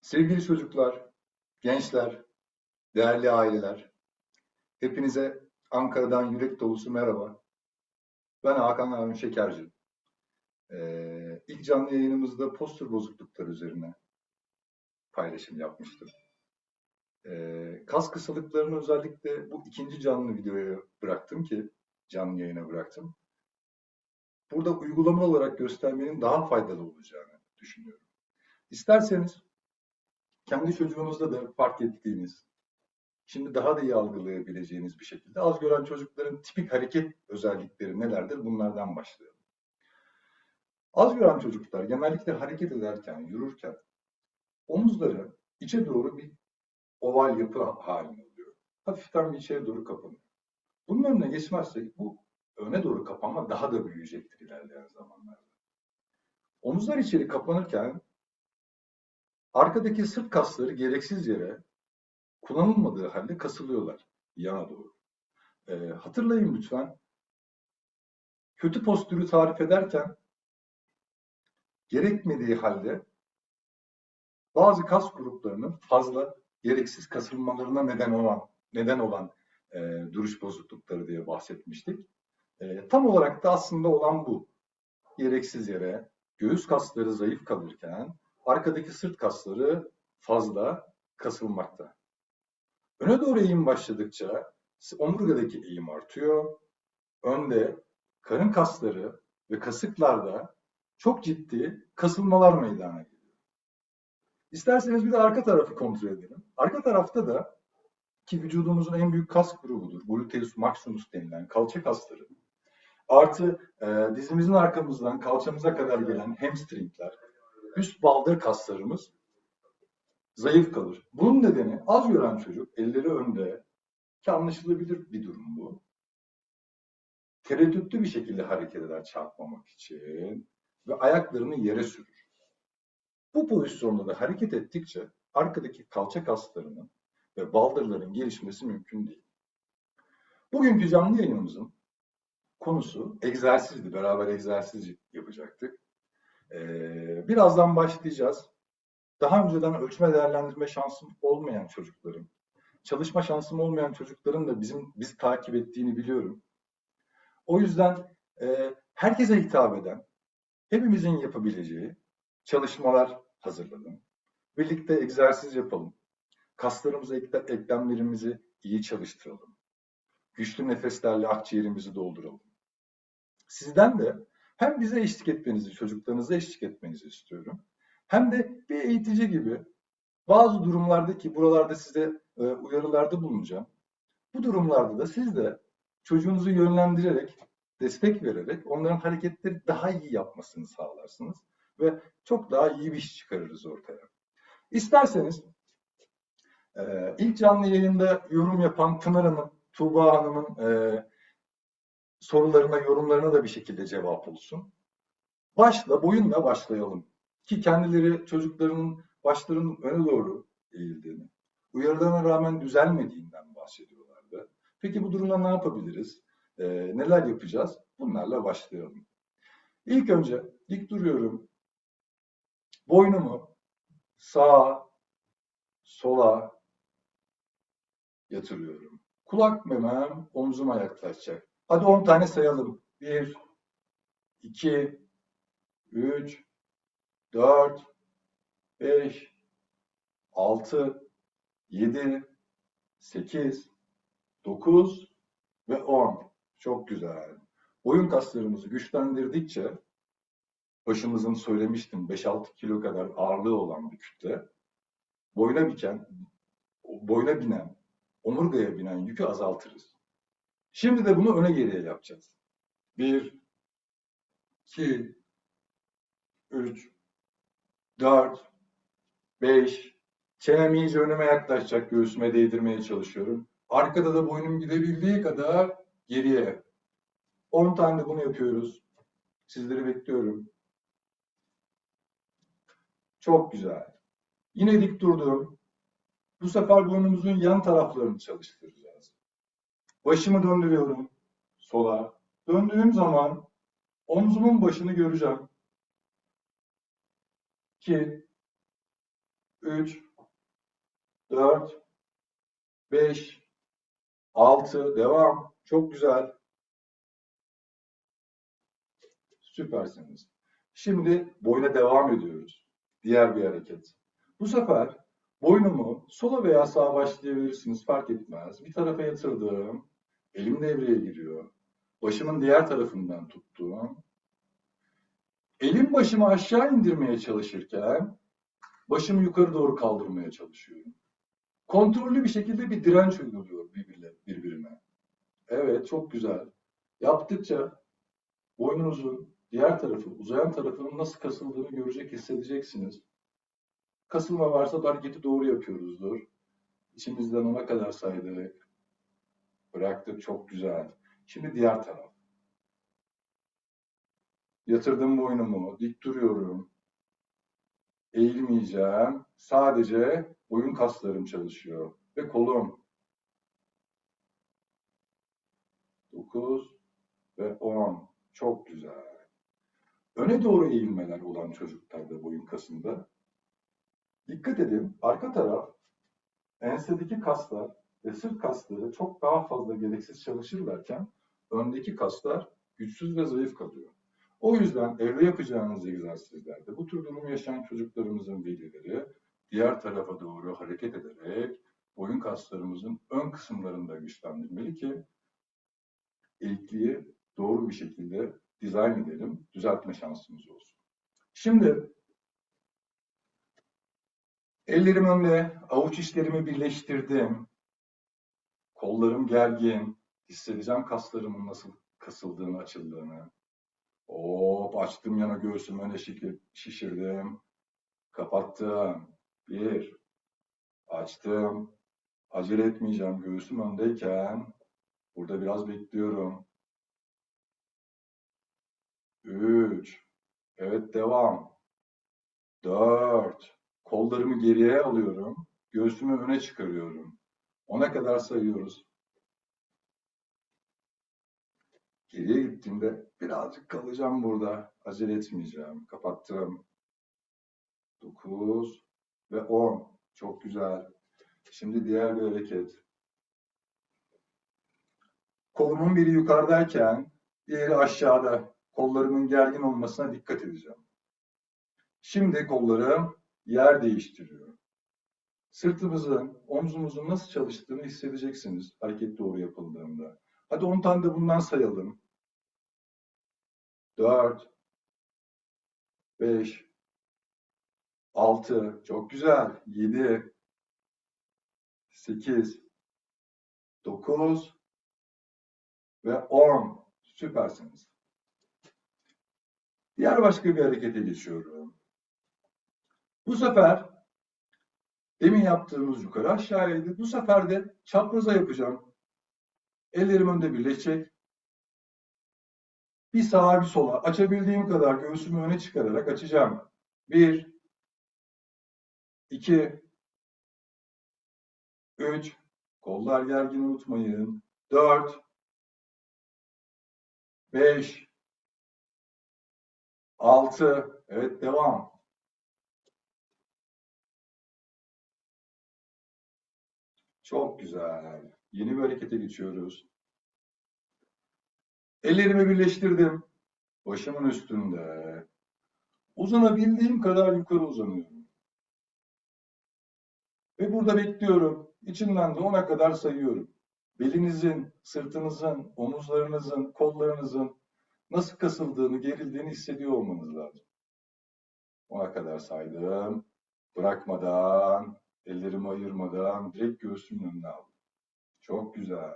Sevgili çocuklar, gençler, değerli aileler, hepinize Ankara'dan yürek dolusu merhaba. Ben Hakan Harun Şekerci. Ee, ilk canlı yayınımızda postür bozuklukları üzerine paylaşım yapmıştım. Ee, kas kısalıklarını özellikle bu ikinci canlı videoya bıraktım ki, canlı yayına bıraktım. Burada uygulama olarak göstermenin daha faydalı olacağını düşünüyorum. İsterseniz kendi çocuğunuzda da fark ettiğiniz, şimdi daha da iyi algılayabileceğiniz bir şekilde az gören çocukların tipik hareket özellikleri nelerdir? Bunlardan başlayalım. Az gören çocuklar genellikle hareket ederken, yürürken omuzları içe doğru bir oval yapı halinde oluyor. Hafiften bir içeri doğru kapanıyor. Bunun önüne geçmezsek bu öne doğru kapanma daha da büyüyecektir ilerleyen zamanlarda. Omuzlar içeri kapanırken Arkadaki sırt kasları gereksiz yere kullanılmadığı halde kasılıyorlar yana doğru. E, hatırlayın lütfen. Kötü postürü tarif ederken gerekmediği halde bazı kas gruplarının fazla gereksiz kasılmalarına neden olan neden olan e, duruş bozuklukları diye bahsetmiştik. E, tam olarak da aslında olan bu. Gereksiz yere göğüs kasları zayıf kalırken arkadaki sırt kasları fazla kasılmakta. Öne doğru eğim başladıkça omurgadaki eğim artıyor. Önde karın kasları ve kasıklarda çok ciddi kasılmalar meydana geliyor. İsterseniz bir de arka tarafı kontrol edelim. Arka tarafta da ki vücudumuzun en büyük kas grubudur. Gluteus maximus denilen kalça kasları. Artı e, dizimizin arkamızdan kalçamıza kadar gelen hamstringler, üst baldır kaslarımız zayıf kalır. Bunun nedeni az gören çocuk elleri önde ki anlaşılabilir bir durum bu. Tereddütlü bir şekilde hareket eder çarpmamak için ve ayaklarını yere sürür. Bu pozisyonda da hareket ettikçe arkadaki kalça kaslarının ve baldırların gelişmesi mümkün değil. Bugünkü canlı yayınımızın konusu egzersizdi. Beraber egzersiz yapacaktık. Ee, birazdan başlayacağız. Daha önceden ölçme değerlendirme şansım olmayan çocukların, çalışma şansım olmayan çocukların da bizim bizi takip ettiğini biliyorum. O yüzden e, herkese hitap eden, hepimizin yapabileceği çalışmalar hazırladım. Birlikte egzersiz yapalım. Kaslarımızı, eklemlerimizi iyi çalıştıralım. Güçlü nefeslerle akciğerimizi dolduralım. Sizden de hem bize eşlik etmenizi, çocuklarınıza eşlik etmenizi istiyorum. Hem de bir eğitici gibi bazı durumlarda ki buralarda size e, uyarılarda bulunacağım. Bu durumlarda da siz de çocuğunuzu yönlendirerek, destek vererek onların hareketleri daha iyi yapmasını sağlarsınız ve çok daha iyi bir iş çıkarırız ortaya. İsterseniz e, ilk canlı yayında yorum yapan Pınar Hanım, Tuğba Hanım'ın e, sorularına, yorumlarına da bir şekilde cevap olsun. Başla, boyunla başlayalım. Ki kendileri çocuklarının başlarının öne doğru eğildiğini, uyarılarına rağmen düzelmediğinden bahsediyorlardı. Peki bu durumda ne yapabiliriz? Ee, neler yapacağız? Bunlarla başlayalım. İlk önce dik duruyorum. Boynumu sağa, sola yatırıyorum. Kulak memem omzuma yaklaşacak. Hadi 10 tane sayalım. 1, 2, 3, 4, 5, 6, 7, 8, 9 ve 10. Çok güzel. Boyun kaslarımızı güçlendirdikçe başımızın söylemiştim 5-6 kilo kadar ağırlığı olan bir kütle boyuna biken, boyuna binen, omurgaya binen yükü azaltırız. Şimdi de bunu öne geriye yapacağız. 1, 2, 3, 4, 5, çenem iyice önüme yaklaşacak, göğsüme değdirmeye çalışıyorum. Arkada da boynum gidebildiği kadar geriye. 10 tane de bunu yapıyoruz. Sizleri bekliyorum. Çok güzel. Yine dik durdum. Bu sefer boynumuzun yan taraflarını çalıştıracağız. Başımı döndürüyorum sola. Döndüğüm zaman omzumun başını göreceğim. 2 3, 4, 5, 6. Devam. Çok güzel. Süpersiniz. Şimdi boyuna devam ediyoruz. Diğer bir hareket. Bu sefer boynumu sola veya sağa başlayabilirsiniz. Fark etmez. Bir tarafa yatırdım. Elim devreye giriyor. Başımın diğer tarafından tuttum. Elim başımı aşağı indirmeye çalışırken başımı yukarı doğru kaldırmaya çalışıyorum. Kontrollü bir şekilde bir direnç uyguluyor birbirine. birbirine. Evet, çok güzel. Yaptıkça boynunuzun diğer tarafı, uzayan tarafının nasıl kasıldığını görecek, hissedeceksiniz. Kasılma varsa hareketi doğru yapıyoruzdur. İçimizden ona kadar saydık. Bıraktık, çok güzel. Şimdi diğer taraf. Yatırdım boynumu, dik duruyorum. Eğilmeyeceğim. Sadece boyun kaslarım çalışıyor. Ve kolum. 9 ve 10. Çok güzel. Öne doğru eğilmeler olan çocuklarda boyun kasında. Dikkat edin, arka taraf ensedeki kaslar ve kasları çok daha fazla gereksiz çalışırlarken öndeki kaslar güçsüz ve zayıf kalıyor. O yüzden evde yapacağınız egzersizlerde bu tür durum yaşayan çocuklarımızın velileri diğer tarafa doğru hareket ederek boyun kaslarımızın ön kısımlarını da güçlendirmeli ki eğikliği doğru bir şekilde dizayn edelim, düzeltme şansımız olsun. Şimdi ellerim önde, avuç içlerimi birleştirdim. Kollarım gergin, hissedeceğim kaslarımın nasıl kasıldığını, açıldığını. Hop açtım yana göğsümü öne şişirdim. Kapattım. Bir. Açtım. Acele etmeyeceğim. Göğsüm öndeyken burada biraz bekliyorum. Üç. Evet devam. Dört. Kollarımı geriye alıyorum. Göğsümü öne çıkarıyorum. Ona kadar sayıyoruz. Geriye gittiğimde birazcık kalacağım burada. Acele etmeyeceğim. Kapattım. 9 ve 10. Çok güzel. Şimdi diğer bir hareket. Kolumun biri yukarıdayken diğeri aşağıda. Kollarımın gergin olmasına dikkat edeceğim. Şimdi kollarım yer değiştiriyor. Sırtımızın, omzumuzun nasıl çalıştığını hissedeceksiniz hareket doğru yapıldığında. Hadi 10 tane de bundan sayalım. 4 5 6 çok güzel. 7 8 9 ve 10 süpersiniz. Diğer başka bir harekete geçiyorum. Bu sefer demin yaptığımız yukarı aşağıydı. Bu sefer de çapraza yapacağım. Ellerim önde birleşecek. Bir sağa bir sola açabildiğim kadar göğsümü öne çıkararak açacağım. Bir, iki, üç, kollar gergin unutmayın. Dört, beş, altı, evet devam. Çok güzel. Yeni bir harekete geçiyoruz. Ellerimi birleştirdim. Başımın üstünde. Uzanabildiğim kadar yukarı uzanıyorum. Ve burada bekliyorum. İçinden de ona kadar sayıyorum. Belinizin, sırtınızın, omuzlarınızın, kollarınızın nasıl kasıldığını, gerildiğini hissediyor olmanız lazım. Ona kadar saydım. Bırakmadan, ellerimi ayırmadan direkt göğsümün önüne aldım. Çok güzel.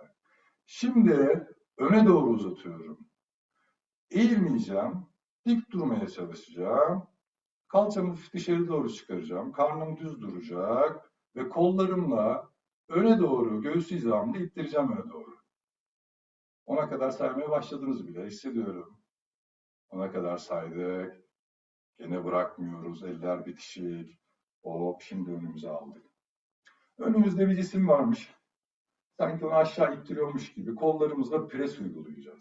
Şimdi öne doğru uzatıyorum. Eğilmeyeceğim. Dik durmaya çalışacağım. Kalçamı dışarı doğru çıkaracağım. Karnım düz duracak. Ve kollarımla öne doğru, göğüs hizamda ittireceğim öne doğru. Ona kadar saymaya başladınız bile. Hissediyorum. Ona kadar saydık. Gene bırakmıyoruz. Eller bitişik. Hop şimdi önümüze aldık. Önümüzde bir cisim varmış. Sanki onu aşağı ittiriyormuş gibi kollarımızla pres uygulayacağız.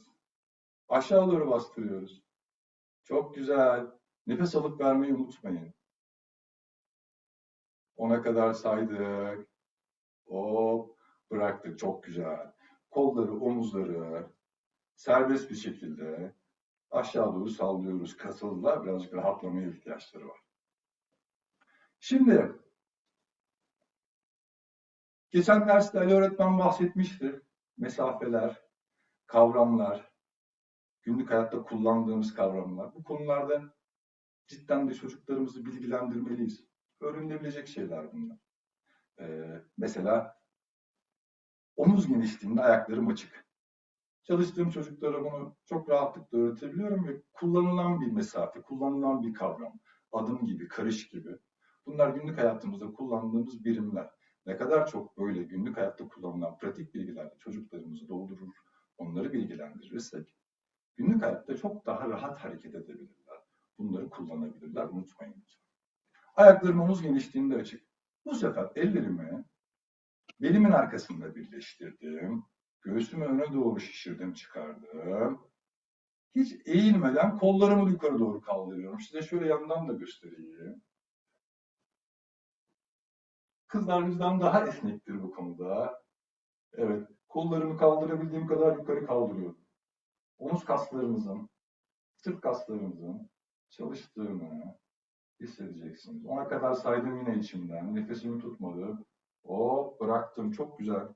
Aşağı doğru bastırıyoruz. Çok güzel. Nefes alıp vermeyi unutmayın. Ona kadar saydık. Hop bıraktık. Çok güzel. Kolları, omuzları serbest bir şekilde aşağı doğru sallıyoruz. Kasıldılar. Birazcık rahatlamaya ihtiyaçları var. Şimdi geçen derste Ali öğretmen bahsetmişti. Mesafeler, kavramlar, günlük hayatta kullandığımız kavramlar. Bu konularda cidden de çocuklarımızı bilgilendirmeliyiz. Öğrenilebilecek şeyler bunlar. Ee, mesela omuz genişliğinde ayaklarım açık. Çalıştığım çocuklara bunu çok rahatlıkla öğretebiliyorum ve kullanılan bir mesafe, kullanılan bir kavram, adım gibi, karış gibi. Bunlar günlük hayatımızda kullandığımız birimler. Ne kadar çok böyle günlük hayatta kullanılan pratik bilgilerle çocuklarımızı doldurur, onları bilgilendirirsek günlük hayatta çok daha rahat hareket edebilirler. Bunları kullanabilirler, unutmayın lütfen. Ayaklarım omuz genişliğinde açık. Bu sefer ellerimi belimin arkasında birleştirdim. Göğsümü öne doğru şişirdim, çıkardım. Hiç eğilmeden kollarımı yukarı doğru kaldırıyorum. Size şöyle yandan da göstereyim. Kızlar bizden daha esnektir bu konuda. Evet, kollarımı kaldırabildiğim kadar yukarı kaldırıyorum. Omuz kaslarımızın, sırt kaslarımızın çalıştığını hissedeceksiniz. Ona kadar saydım yine içimden. Nefesimi tutmadı. Hop bıraktım. Çok güzel.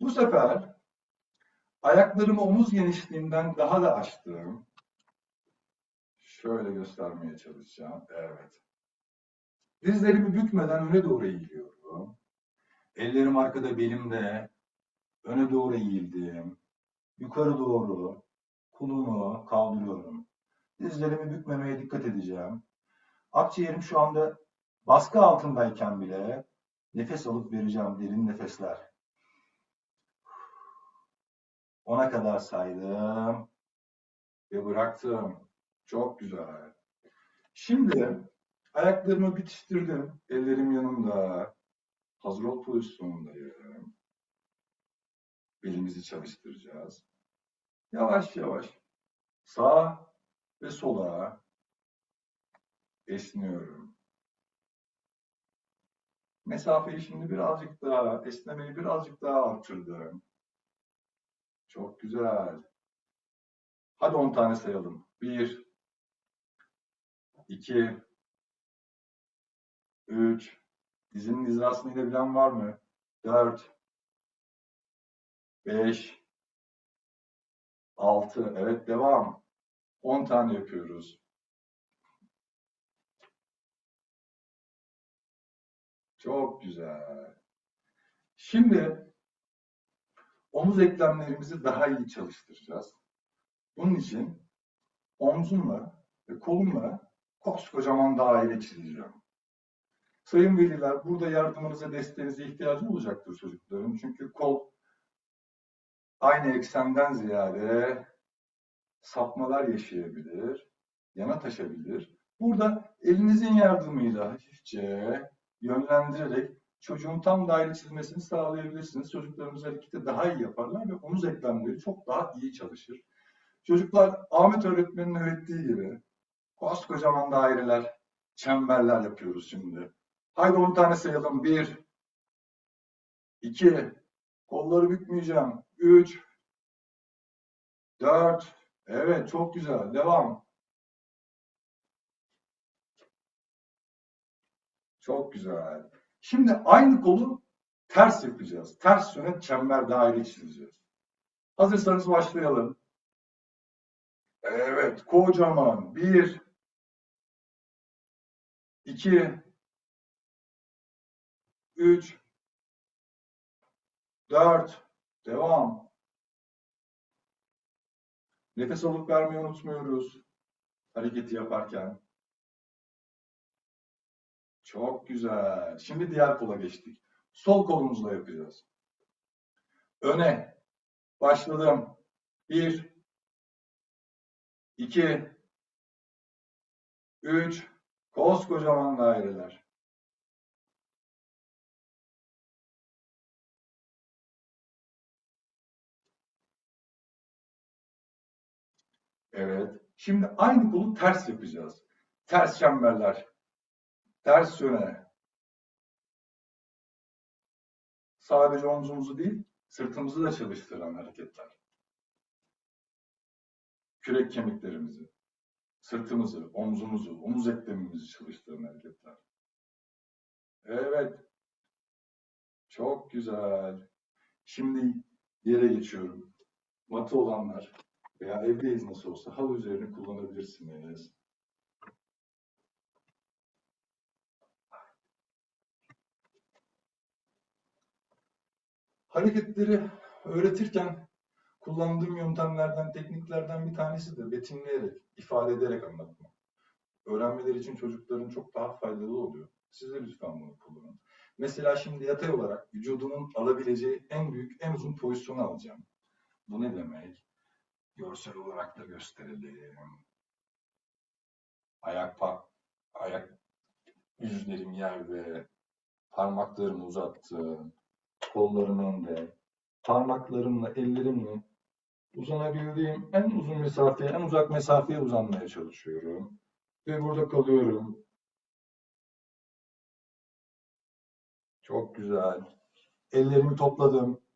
Bu sefer ayaklarımı omuz genişliğinden daha da açtım. Şöyle göstermeye çalışacağım. Evet. Dizlerimi bükmeden öne doğru eğiliyorum. Ellerim arkada belimde. Öne doğru eğildim. Yukarı doğru kolumu kaldırıyorum. Dizlerimi bükmemeye dikkat edeceğim. Akciğerim şu anda baskı altındayken bile nefes alıp vereceğim derin nefesler. Ona kadar saydım ve bıraktım. Çok güzel. Şimdi ayaklarımı bitiştirdim. Ellerim yanımda. Hazır ol pozisyonundayım. Belimizi çalıştıracağız. Yavaş yavaş sağa ve sola esniyorum. Mesafeyi şimdi birazcık daha, esnemeyi birazcık daha arttırdım. Çok güzel. Hadi 10 tane sayalım. 1 2 3 Dizinin hizasını inebilen var mı? 4 5 6 Evet devam. 10 tane yapıyoruz. Çok güzel. Şimdi omuz eklemlerimizi daha iyi çalıştıracağız. Bunun için omzumla ve kolumla koskocaman daire çizeceğim. Sayın veliler, burada yardımınıza, desteğinize ihtiyacı olacaktır çocukların. Çünkü kol aynı eksenden ziyade sapmalar yaşayabilir, yana taşabilir. Burada elinizin yardımıyla hafifçe yönlendirerek çocuğun tam daire çizmesini sağlayabilirsiniz. Çocuklarımız hareketi daha iyi yaparlar ve omuz eklemleri çok daha iyi çalışır. Çocuklar Ahmet öğretmenin öğrettiği gibi koskocaman daireler, çemberler yapıyoruz şimdi. Haydi 10 tane sayalım. 1, 2, kolları bükmeyeceğim. 3, 4, evet çok güzel. Devam. Çok güzel. Şimdi aynı kolu ters yapacağız. Ters yöne çember daire çizeceğiz. Hazırsanız başlayalım. Evet, kocaman. Bir, iki, üç, dört. Devam. Nefes alıp vermeyi unutmuyoruz. Hareketi yaparken. Çok güzel. Şimdi diğer kola geçtik. Sol kolumuzla yapacağız. Öne. Başladım. Bir. iki, Üç. Koskocaman daireler. Evet. Şimdi aynı kolu ters yapacağız. Ters çemberler. Ters yöne. Sadece omzumuzu değil, sırtımızı da çalıştıran hareketler. Kürek kemiklerimizi, sırtımızı, omzumuzu, omuz eklemimizi çalıştıran hareketler. Evet. Çok güzel. Şimdi yere geçiyorum. Batı olanlar veya evdeyiz nasıl olsa halı üzerini kullanabilirsiniz. Hareketleri öğretirken kullandığım yöntemlerden, tekniklerden bir tanesi de betimleyerek, ifade ederek anlatmak. Öğrenmeleri için çocukların çok daha faydalı oluyor. Siz de lütfen bunu kullanın. Mesela şimdi yatay olarak vücudumun alabileceği en büyük, en uzun pozisyonu alacağım. Bu ne demek? Görsel olarak da gösterelim. Ayak pa ayak yüzlerim yerde, parmaklarımı uzattım, kollarım önde, parmaklarımla, ellerimle uzanabildiğim en uzun mesafeye, en uzak mesafeye uzanmaya çalışıyorum. Ve burada kalıyorum. Çok güzel. Ellerimi topladım.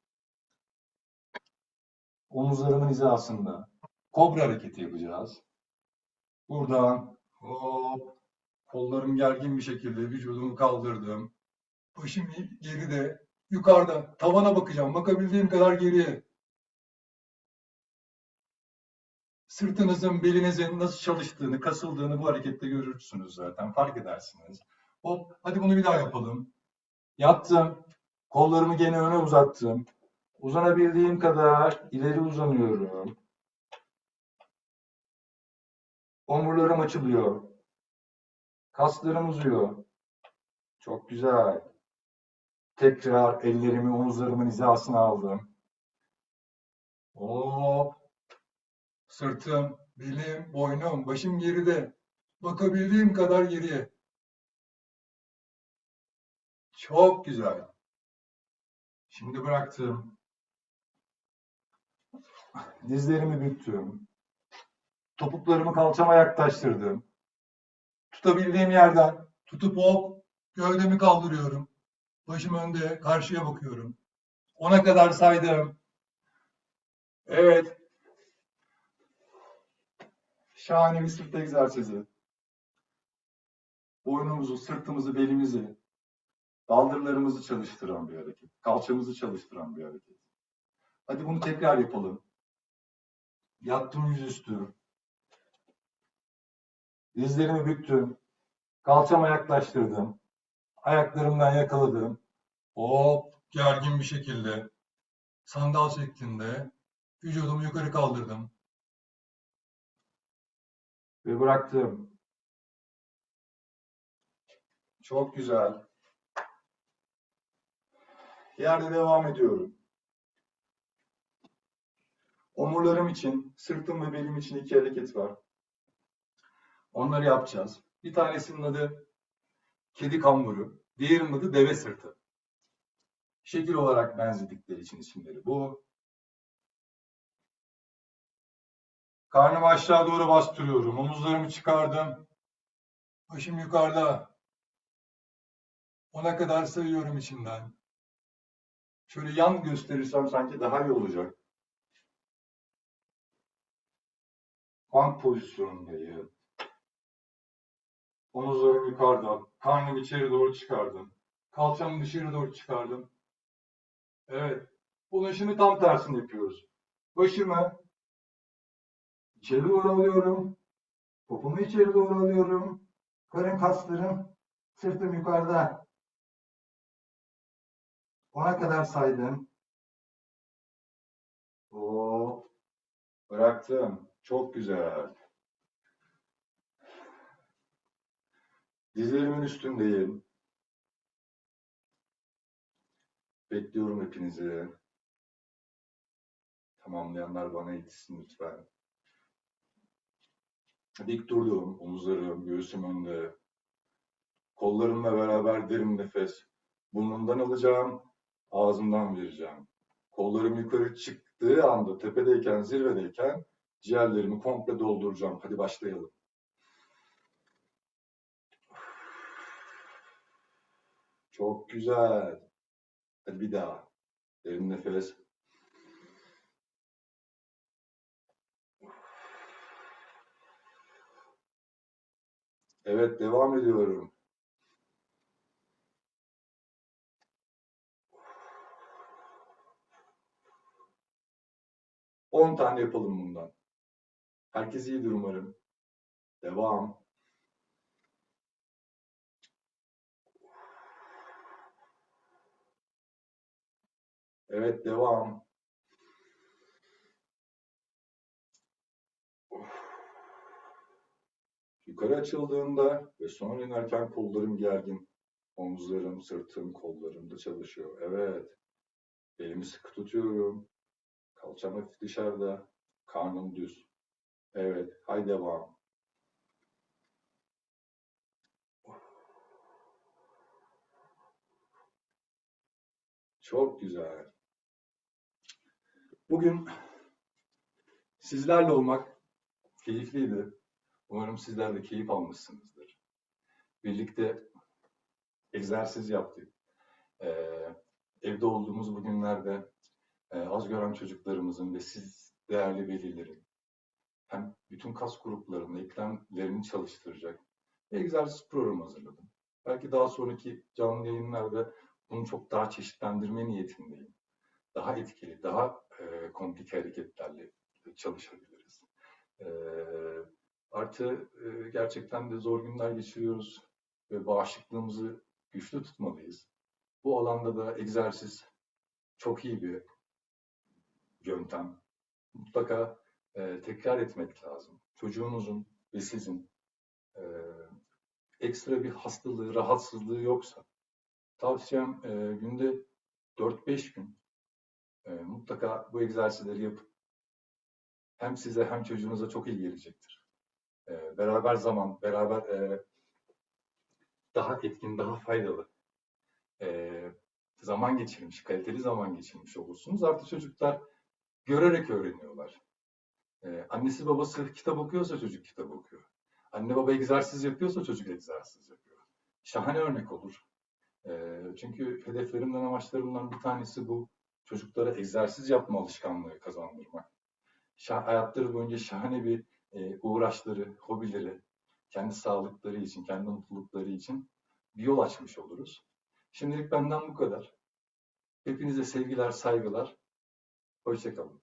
Omuzlarımın hizasında. Kobra hareketi yapacağız. Buradan hop kollarım gergin bir şekilde vücudumu kaldırdım. Başım geride, yukarıda, tavana bakacağım. Bakabildiğim kadar geriye. Sırtınızın, belinizin nasıl çalıştığını, kasıldığını bu harekette görürsünüz zaten. Fark edersiniz. Hop, hadi bunu bir daha yapalım. Yattım. Kollarımı gene öne uzattım. Uzanabildiğim kadar ileri uzanıyorum. Omurlarım açılıyor. Kaslarım uzuyor. Çok güzel. Tekrar ellerimi omuzlarımın hizasına aldım. Hop. Sırtım, belim, boynum, başım geride. Bakabildiğim kadar geriye. Çok güzel. Şimdi bıraktım. Dizlerimi büktüm. Topuklarımı kalçama yaklaştırdım. Tutabildiğim yerden tutup hop gövdemi kaldırıyorum. Başım önde, karşıya bakıyorum. Ona kadar saydım. Evet. Şahane bir sırt egzersizi. Boynumuzu, sırtımızı, belimizi, baldırlarımızı çalıştıran bir hareket. Kalçamızı çalıştıran bir hareket. Hadi bunu tekrar yapalım. Yattım yüzüstü. Dizlerimi büktüm. Kalçama yaklaştırdım. Ayaklarımdan yakaladım. Hop gergin bir şekilde sandal şeklinde vücudumu yukarı kaldırdım. Ve bıraktım. Çok güzel. Yerde devam ediyorum. Omurlarım için, sırtım ve belim için iki hareket var. Onları yapacağız. Bir tanesinin adı kedi kamburu, diğerinin adı deve sırtı. Şekil olarak benzedikleri için isimleri bu. Karnımı aşağı doğru bastırıyorum. Omuzlarımı çıkardım. Başım yukarıda. Ona kadar sayıyorum içinden. Şöyle yan gösterirsem sanki daha iyi olacak. Bank pozisyonundayım. Omuzlarım yukarıda. Karnımı içeri doğru çıkardım. Kalçamı dışarı doğru çıkardım. Evet. Bunun şimdi tam tersini yapıyoruz. Başımı içeri doğru alıyorum. Popomu içeri doğru alıyorum. Karın kaslarım, sırtım yukarıda. Ona kadar saydım. Hop. Bıraktım. Çok güzel. Dizlerimin üstündeyim. Bekliyorum hepinizi. Tamamlayanlar bana yetişsin lütfen. Dik durdum. Omuzlarım, göğsüm önde. Kollarımla beraber derin nefes. Burnumdan alacağım, ağzımdan vereceğim. Kollarım yukarı çıktığı anda, tepedeyken, zirvedeyken ciğerlerimi komple dolduracağım. Hadi başlayalım. Çok güzel. Hadi bir daha. Derin nefes. Evet, devam ediyorum. On tane yapalım bundan. Herkes iyidir umarım. Devam. Evet, devam. Yukarı açıldığında ve sonra inerken kollarım gergin. Omuzlarım, sırtım, kollarım da çalışıyor. Evet. Elimi sıkı tutuyorum. Kalçam hafif dışarıda. Karnım düz. Evet. Hay devam. Çok güzel. Bugün sizlerle olmak keyifliydi. Umarım sizler de keyif almışsınızdır. Birlikte egzersiz yaptık. Ee, evde olduğumuz bu günlerde e, az gören çocuklarımızın ve siz değerli velilerin hem bütün kas gruplarını, eklemlerini çalıştıracak bir egzersiz programı hazırladım. Belki daha sonraki canlı yayınlarda bunu çok daha çeşitlendirme niyetindeyim. Daha etkili, daha e, komplike hareketlerle çalışabiliriz. E, artı e, gerçekten de zor günler geçiriyoruz ve bağışıklığımızı güçlü tutmalıyız. Bu alanda da egzersiz çok iyi bir yöntem. Mutlaka e, tekrar etmek lazım. Çocuğunuzun ve sizin e, ekstra bir hastalığı, rahatsızlığı yoksa tavsiyem e, günde 4-5 gün e, mutlaka bu egzersizleri yapıp hem size hem çocuğunuza çok iyi gelecektir. E, beraber zaman, beraber e, daha etkin, daha faydalı e, zaman geçirmiş, kaliteli zaman geçirmiş olursunuz. Artı çocuklar görerek öğreniyorlar. E, annesi babası kitap okuyorsa çocuk kitap okuyor. Anne baba egzersiz yapıyorsa çocuk egzersiz yapıyor. Şahane örnek olur. E, çünkü hedeflerimden, amaçlarımdan bir tanesi bu. Çocuklara egzersiz yapma alışkanlığı kazandırmak. Şah, hayatları boyunca şahane bir e, uğraşları, hobileri, kendi sağlıkları için, kendi mutlulukları için bir yol açmış oluruz. Şimdilik benden bu kadar. Hepinize sevgiler, saygılar. Hoşçakalın.